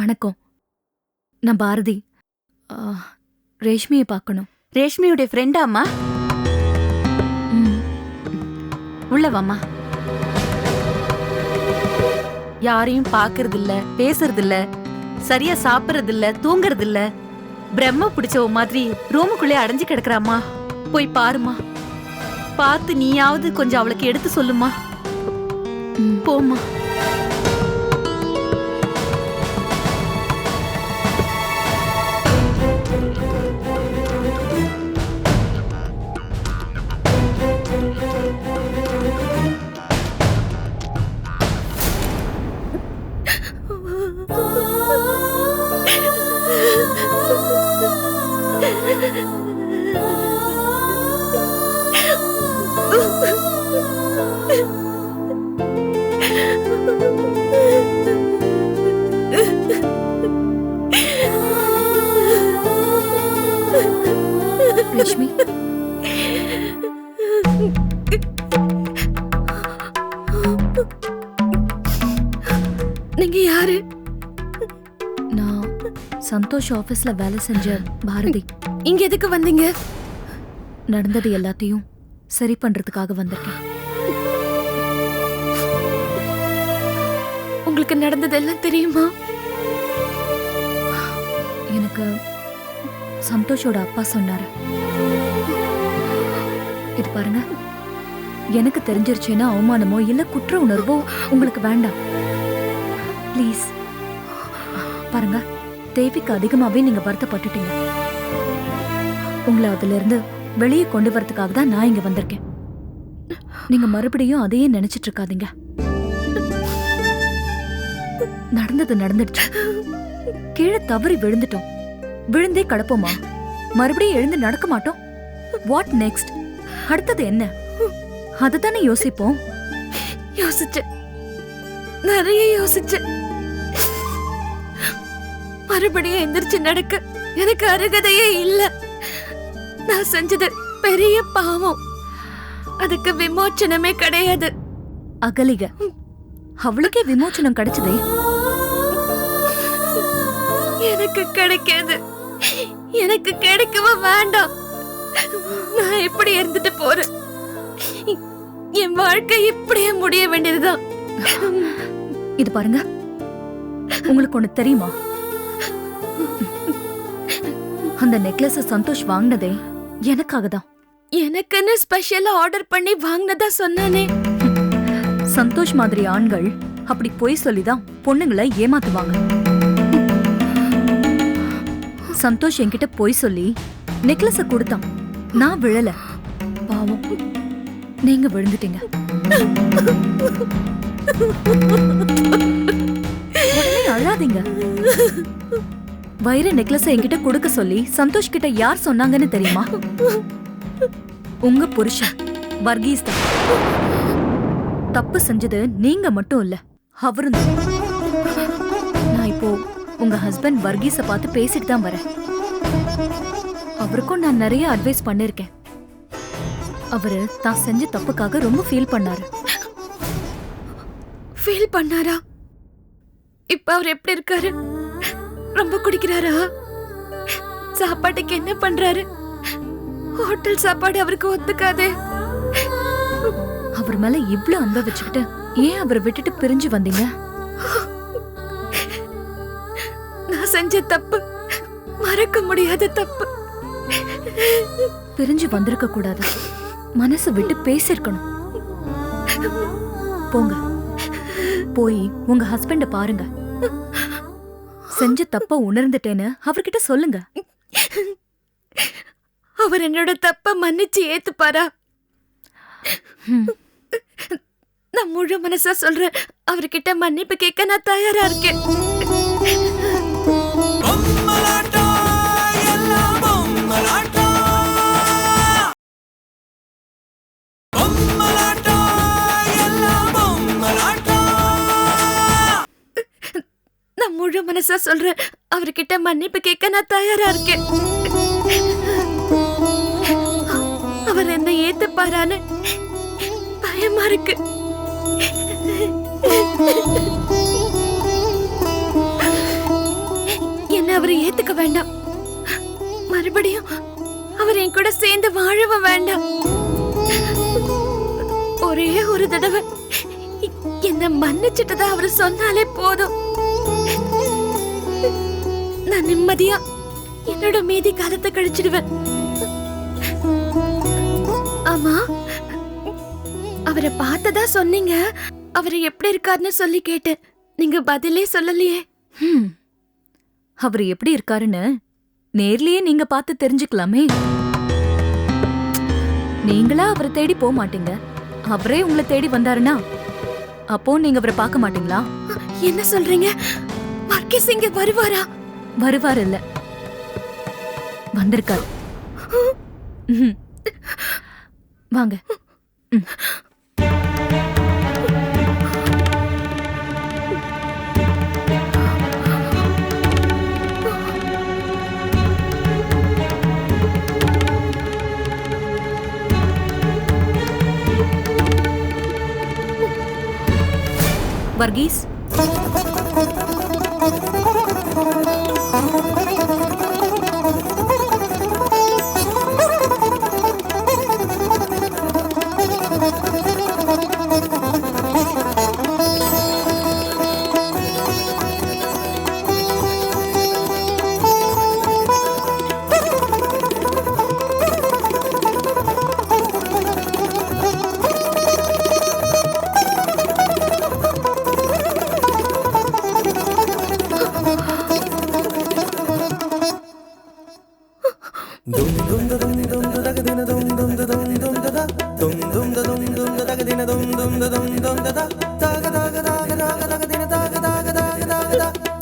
வணக்கம். நான் பாரதி. ரேஷ்மியை பார்க்கணும். ரேஷ்மியுடைய ஃப்ரெண்டா அம்மா? ம், உள்ள வாம்மா யாரையும் பாக்குறது இல்ல பேசுறது இல்ல சரியா சாப்பிடுறது இல்ல தூங்குறது இல்ல பிரம்ம பிடிச்சவ மாதிரி ரூமுக்குள்ளே அடைஞ்சு கிடக்குறாம்மா போய் பாருமா பார்த்து நீயாவது கொஞ்சம் அவளுக்கு எடுத்து சொல்லுமா ம். நீங்க யாரு? நான் சந்தோஷ் ஆபீஸ்ல வேலை செஞ்ச பாரதி. இங்க எதுக்கு வந்தீங்க? நடந்தது எல்லாத்தையும் சரி பண்றதுக்காக வந்திருக்கேன். உங்களுக்கு நடந்தது எல்லாம் தெரியுமா? எனக்கு சந்தோஷோட அப்பா சொன்னாரு. இது பாருங்க. எனக்கு தெரிஞ்சிருச்சுன்னா அவமானமோ இல்ல குற்ற உணர்வோ உங்களுக்கு வேண்டாம். ப்ளீஸ் பாருங்க தேவிக்கு அதிகமாவே நீங்க வருத்தப்பட்டுட்டீங்க. உங்களை அதுல இருந்து வெளியே கொண்டு வரதுக்காக தான் நான் இங்க வந்திருக்கேன். நீங்க மறுபடியும் அதையே நினைச்சிட்டு இருக்காதீங்க. நடந்தது நடந்துடுச்சு. கீழே தவறி விழுந்துட்டோம். விழுந்தே கடப்போமா? மறுபடியும் எழுந்து நடக்க மாட்டோம்? வாட் நெக்ஸ்ட் அடுத்தது என்ன? அதை தானே யோசிப்போம். யோசிச்சேன். நிறைய யோசிச்சேன். மறுபடியும் எந்திரிச்சு நடக்க. எனக்கு அருகதையே இல்ல. நான் செஞ்சது பெரிய பாவம். அதுக்கு விமோச்சனமே கிடையாது. அகலிக அவளுக்கே விமோச்சனம் கிடைச்சதே? எனக்கு கிடைக்காது. எனக்கு கிடைக்கவும் வேண்டாம். நான் இப்படி இருந்துட்டு போறேன்? என் வாழ்க்கை இப்படியே முடிய வேண்டியதுதான். இது பாருங்க. உங்களுக்கு ஒண்ணு தெரியுமா? அந்த நெக்லஸ் சந்தோஷ் வாங்கினதே. எனக்காக தான் எனக்குன்னு ஸ்பெஷலா ஆர்டர் பண்ணி வாங்கினதா சொன்னானே. சந்தோஷ் மாதிரி ஆண்கள் அப்படி பொய் சொல்லிதான் பொண்ணுங்களை ஏமாத்துவாங்க. சந்தோஷ் என்கிட்ட பொய் சொல்லி நெக்லஸ கொடுத்தான். நான் விழல. பாவம். நீங்க விழுந்துட்டீங்க. உடனே அழாதீங்க. வைர நெக்லஸ் என்கிட்ட கொடுக்க சொல்லி சந்தோஷ் கிட்ட யார் சொன்னாங்கன்னு தெரியுமா? உங்க புருஷன் வர்கீஸ் தான். தப்பு செஞ்சது நீங்க மட்டும் இல்ல அவரும் நான் இப்போ உங்க ஹஸ்பண்ட் வர்கீஸ பார்த்து பேசிட்டு தான் வரேன். அவருக்கும் நான் நிறைய அட்வைஸ் பண்ணிருக்கேன். அவரு தான் செஞ்ச தப்புக்காக ரொம்ப ஃபீல் பண்ணாரு. ஃபீல் பண்ணாரா? இப்ப அவர் எப்படி இருக்காரு? ரொம்ப குடிக்கிறாரா? சாப்பாட்டுக்கு என்ன பண்றாரு? ஹோட்டல் சாப்பாடு அவருக்கு ஒத்துக்காதே. அவர் மேல இவ்ளோ அன்பை வச்சுக்கிட்டு ஏன் அவரை விட்டுட்டு பிரிஞ்சு வந்தீங்க? நான் செஞ்ச தப்பு மறக்க முடியாத தப்பு. பிரிஞ்சு வந்திருக்க கூடாது. மனசு விட்டு பேசிருக்கணும் போங்க. போய் உங்க ஹஸ்பண்ட பாருங்க. செஞ்ச தப்ப உணர்ந்துட்டேன்னு அவர்கிட்ட சொல்லுங்க. அவர் என்னோட தப்ப மன்னிச்சு ஏத்துப்பாரா. நான் முழு மனசா சொல்றேன். அவர்கிட்ட மன்னிப்பு கேட்க நான் தயாரா இருக்கேன். நான் மனசா சொல்றேன் அவர்கிட்ட மன்னிப்பு கேட்க நான் தயாரா இருக்கேன். அவர் என்ன ஏத்துப்பாரான்னு பயமா இருக்கு. அவர் ஏத்துக்க வேண்டாம். மறுபடியும் அவர் என் கூட சேர்ந்து வாழவும் வேண்டாம். ஒரே ஒரு தடவை என்ன மன்னிச்சிட்டதா அவர் சொன்னாலே போதும். நான் நிம்மதியா என்னோட மீதி காலத்தை கழிச்சிடுவேன். ஆமா அவரை பார்த்ததா சொன்னீங்க. அவர் எப்படி இருக்காருன்னு சொல்லி கேட்டேன். நீங்க பதிலே சொல்லலையே. அவர் எப்படி இருக்காருன்னு நேர்லயே நீங்க பார்த்து தெரிஞ்சுக்கலாமே. நீங்களா அவரை தேடி போக மாட்டீங்க. அவரே உங்களை தேடி வந்தாருன்னா அப்போ நீங்க அவரை பார்க்க மாட்டீங்களா? என்ன சொல்றீங்க? வர்க்கீஸ் இங்க வருவாரா? வருவார் இல்ல வந்திருக்காரு வாங்க. வர்கீஸ்? ம்ஹும்.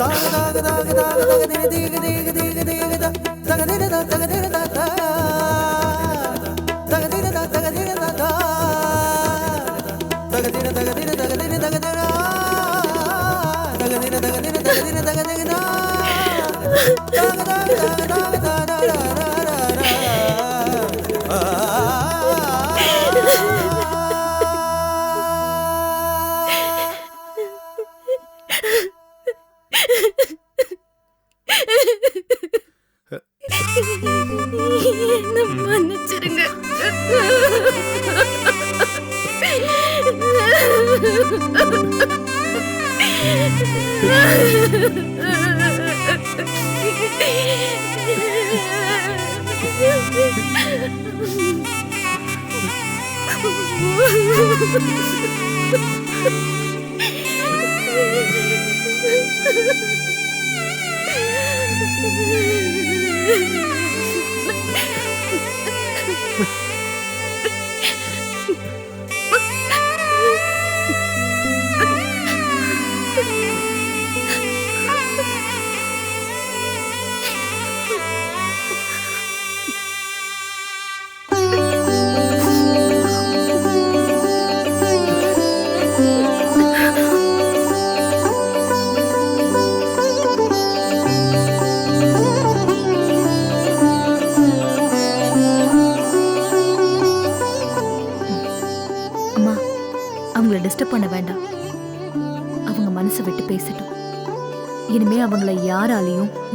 வாங்க ம். வர்கீஸ் என்ன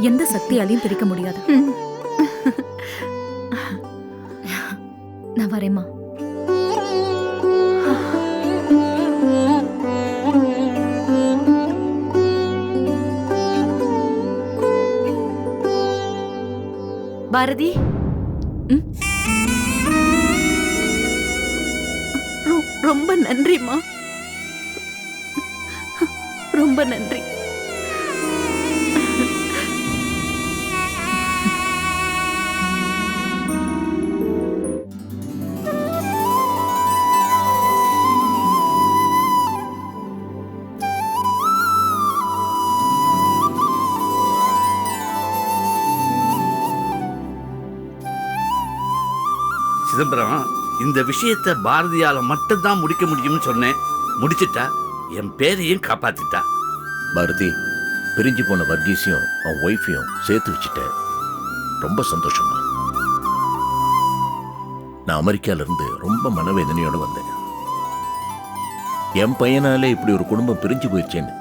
எந்த சக்தியாலையும் பிரிக்க முடியாது. நான் வரேம்மா. பாரதி. ரொம்ப நன்றிம்மா. ரொம்ப நன்றி. சிதம்பரம் இந்த விஷயத்தை பாரதியால மட்டும்தான் முடிக்க முடியும்னு சொன்னேன். முடிச்சிட்டா என் பேரையும் காப்பாத்திட்டா. பாரதி பிரிஞ்சு போன வர்கீஸையும் அவன் ஒய்ஃபையும் சேர்த்து வச்சுட்டேன். ரொம்ப சந்தோஷமா? நான் அமெரிக்கால இருந்து ரொம்ப மனவேதனையோட வந்தேன். என் பையனாலே இப்படி ஒரு குடும்பம் பிரிஞ்சு போயிடுச்சேன்னு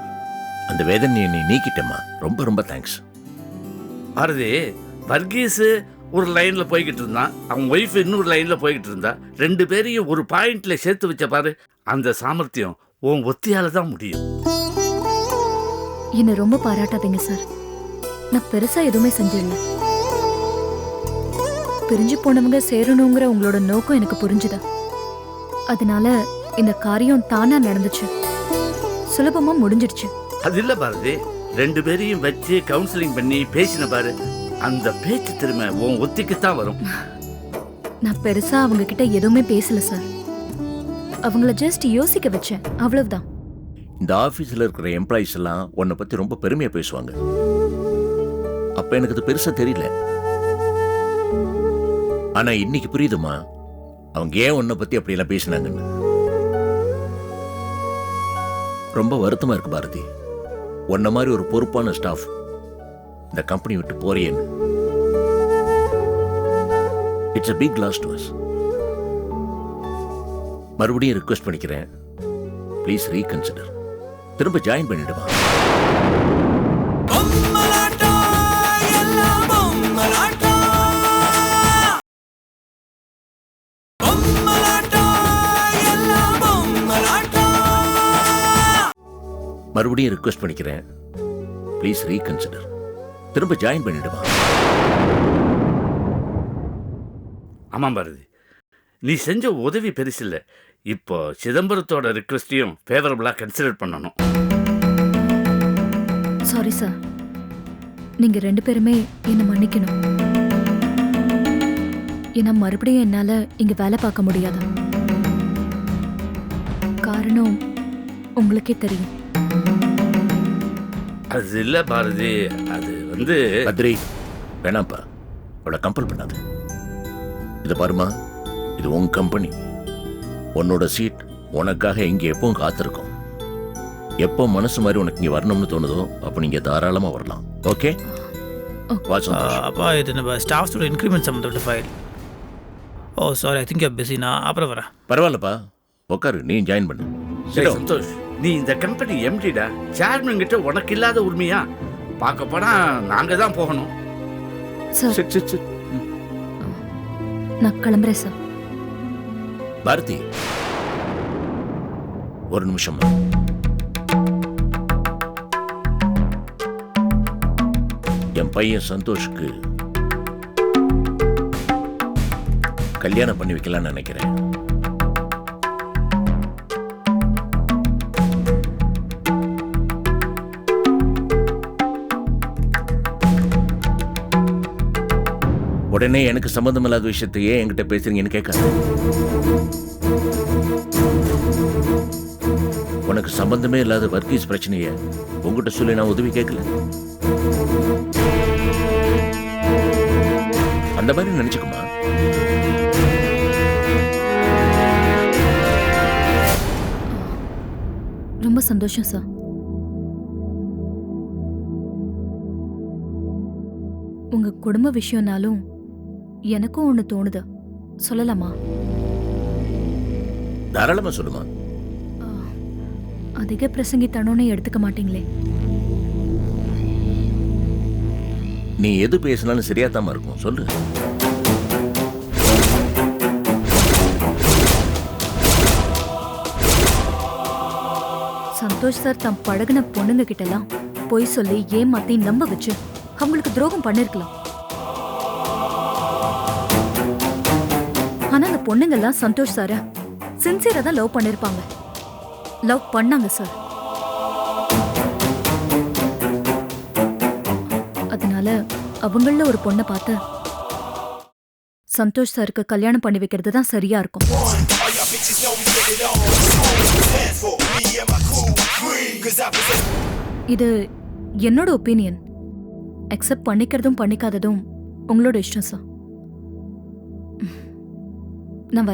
அந்த வேதனையை நீ நீக்கிட்டேம்மா. ரொம்ப ரொம்ப தேங்க்ஸ் பாரதி வர்கீஸ் ஒரு லைன்ல போய்கிட்டு இருந்தான். அவன் ஒய்ஃப் இன்னொரு லைன்ல போய்கிட்டு இருந்தா. ரெண்டு பேரையும் ஒரு பாயிண்ட்ல சேர்த்து வச்ச பாரு அந்த சாமர்த்தியம் உன் ஒத்தியால தான் முடியும். என்ன ரொம்ப பாராட்டாதீங்க சார் நான் பெருசா எதுவுமே செஞ்சிடல பிரிஞ்சு போனவங்க சேரணுங்கிற உங்களோட நோக்கம் எனக்கு புரிஞ்சுதா? அதனால இந்த காரியம் தானா நடந்துச்சு. சுலபமா முடிஞ்சிடுச்சு. அது இல்ல பாரதி. ரெண்டு பேரையும் வச்சு கவுன்சிலிங் பண்ணி பேசின பாரு. அந்த பேச்சு திரும்ப உன் ஒத்திக்கு தான் வரும். நான் பெருசா அவங்க கிட்ட எதுவுமே பேசல சார் அவங்கள ஜஸ்ட் யோசிக்க வச்சேன். அவ்வளவுதான். இந்த ஆபீஸ்ல இருக்கிற எம்ப்ளாயிஸ் எல்லாம் உன்னை பத்தி ரொம்ப பெருமையா பேசுவாங்க. அப்ப எனக்கு அது பெருசா தெரியல. ஆனா இன்னைக்கு புரியுதுமா? அவங்க ஏன் உன்னை பத்தி அப்படி எல்லாம் பேசினாங்கன்னு? ரொம்ப வருத்தமா இருக்கு பாரதி. உன்ன மாதிரி ஒரு பொறுப்பான ஸ்டாஃப் இந்த கம்பெனி விட்டு போறியேன்னு it's a big loss to us மறுபடியும் ரிக்வெஸ்ட் பண்ணிக்கிறேன். ப்ளீஸ் ரீகன்சிடர் திரும்ப ஜாயின் பண்ணிடுமா மறுபடியும் ரிக்வெஸ்ட் பண்ணிக்கிறேன். ப்ளீஸ் ரீகன்சிடர் திரும்ப ஜாயின் பண்ணிடுமா ஆமாம் பாரதி. நீ செஞ்ச உதவி பெருசில்ல. இப்போ சிதம்பரத்தோட ரிக்வெஸ்டையும் ஃபேவரபுளாக கன்சிடர் பண்ணணும். சாரி சார் நீங்க ரெண்டு பேருமே என்ன மன்னிக்கணும். ஏன்னா மறுபடியும் என்னால இங்க வேலை பார்க்க முடியாது. காரணம் உங்களுக்கே தெரியும். அது இல்லை பாரதி. வந்து பத்ரி. வேணாம்ப்பா. அவளை கம்பல் பண்ணாது. இதை பாருமா இது உன் கம்பெனி உன்னோட சீட் உனக்காக இங்கே எப்பவும் காத்திருக்கும். எப்போ மனசு மாதிரி உனக்கு இங்கே வரணும்னு தோணுதோ அப்போ நீங்கள் தாராளமாக வரலாம். ஓகே. அப்பா இது நம்ம ஸ்டாஃப்ஸோட இன்க்ரிமெண்ட் சம்மந்தப்பட்ட file oh sorry I think busy நான் அப்புறம் வரேன். பரவாயில்லப்பா. உட்காரு நீ ஜாயின் பண்ணு. சரி சந்தோஷ் நீ இந்த கம்பெனி எம்டிடா சேர்மன் கிட்ட உனக்கு இல்லாத உரிமையா? பார்க்க போனா நாங்க தான் போகணும். சார் சிட் சிட் நான் கிளம்புறேன் சார் பாரதி. ஒரு நிமிஷம். என் பையன் சந்தோஷ்க்கு கல்யாணம் பண்ணி வைக்கலாம்னு நினைக்கிறேன். உடனே எனக்கு சம்மந்தம் இல்லாத விஷயத்தை ஏன் என்கிட்ட பேசுறீங்கன்னு கேட்காது உனக்கு சம்பந்தமே இல்லாத வர்க்கீஸ் பிரச்சனைய உங்ககிட்ட சொல்லி நான் உதவி கேட்கல. அந்த மாதிரி நினைச்சுக்குமா? ரொம்ப சந்தோஷம் சார். உங்க குடும்ப விஷயம்னாலும் எனக்கும் ஒன்று தோணுது. சொல்லலாமா? தாராளமா சொல்லுமா. அதிக பிரசங்கித்தனோன்னு எடுத்துக்க மாட்டீங்களே. நீ எது பேசினாலும் சரியாத்தாம இருக்கும். சொல்லு. சந்தோஷ் சார் தம் பழகுன பொண்ணுங்க கிட்டலாம் பொய் சொல்லி ஏமாத்தி நம்ப வச்சு அவங்களுக்கு துரோகம் பண்ணிருக்கலாம். பொண்ணுங்கெல்லாம் சந்தோஷ் சார சின்சியரா தான் லவ் பண்ணிருப்பாங்க. லவ் பண்ணாங்க சார். அதனால அவங்கள ஒரு பொண்ணை பார்த்து சந்தோஷ் சாருக்கு கல்யாணம் பண்ணி வைக்கிறது தான் சரியா இருக்கும். இது என்னோட ஒப்பீனியன். அக்செப்ட் பண்ணிக்கிறதும் பண்ணிக்காததும் உங்களோட இஷ்டம் சார். நான்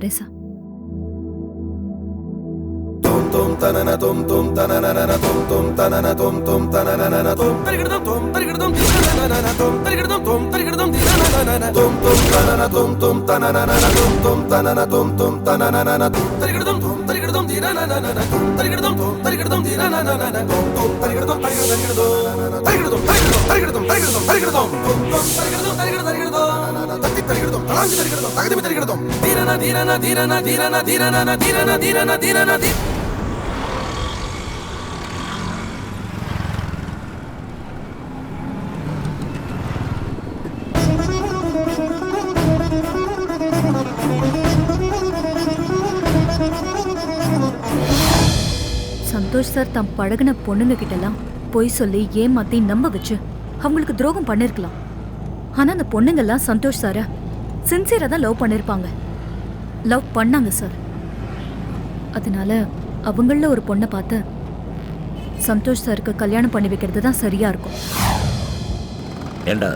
தத்தி தலாஞ்சி தீரன தீரன தீரன தீரன தீரன தீரன தீரன தீரன சந்தோஷ் சார் தான் பழகுன பொண்ணுங்க கிட்டலாம் பொய் சொல்லி ஏமாத்தி நம்ப வச்சு அவங்களுக்கு துரோகம் பண்ணிருக்கலாம். ஆனா அந்த பொண்ணுங்கெல்லாம் சந்தோஷ் சார சின்சியரா தான் லவ் பண்ணிருப்பாங்க. லவ் பண்ணாங்க சார். அதனால அவங்கள ஒரு பொண்ணை பார்த்து சந்தோஷ் சாருக்கு கல்யாணம் பண்ணி வைக்கிறது தான் சரியா இருக்கும். ஏண்டா?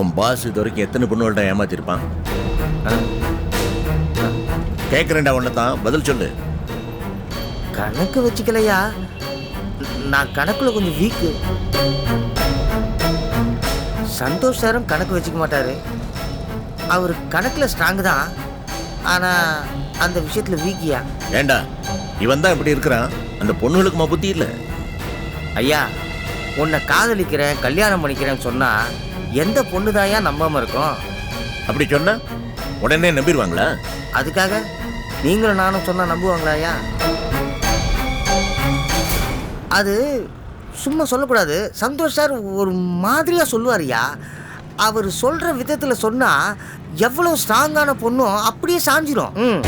உன் பாஸ் இது வரைக்கும் எத்தனை பொண்ணுகள்ட்ட ஏமாத்திருப்பான்? கேட்குறேன்டா உன்னை தான். பதில் சொல்லு. கணக்கு வச்சுக்கலையா? நான் கணக்குல கொஞ்சம் வீக்கு சந்தோஷ் சாரும் கணக்கு வச்சுக்க மாட்டாரு. அவர் கணக்குல ஸ்ட்ராங் தான். ஆனா அந்த விஷயத்துல வீக்கியா ஏண்டா இவன் தான் இப்படி இருக்கிறான். அந்த பொண்ணுகளுக்குமா புத்தி இல்லை. ஐயா உன்னை காதலிக்கிறேன் கல்யாணம் பண்ணிக்கிறேன்னு சொன்னா எந்த பொண்ணுதாயா நம்பாம இருக்கும்? அப்படி சொன்னா உடனே நம்பிடுவாங்களா? அதுக்காக நீங்களும் நானும் சொன்னா நம்புவாங்களா ஐயா? அது சும்மா சொல்லக்கூடாது. சந்தோஷ் சார் ஒரு மாதிரியாக சொல்லுவார்யா அவர் சொல்கிற விதத்தில் சொன்னால் எவ்வளோ ஸ்ட்ராங்கான பொண்ணும் அப்படியே சாஞ்சிரும். ம்.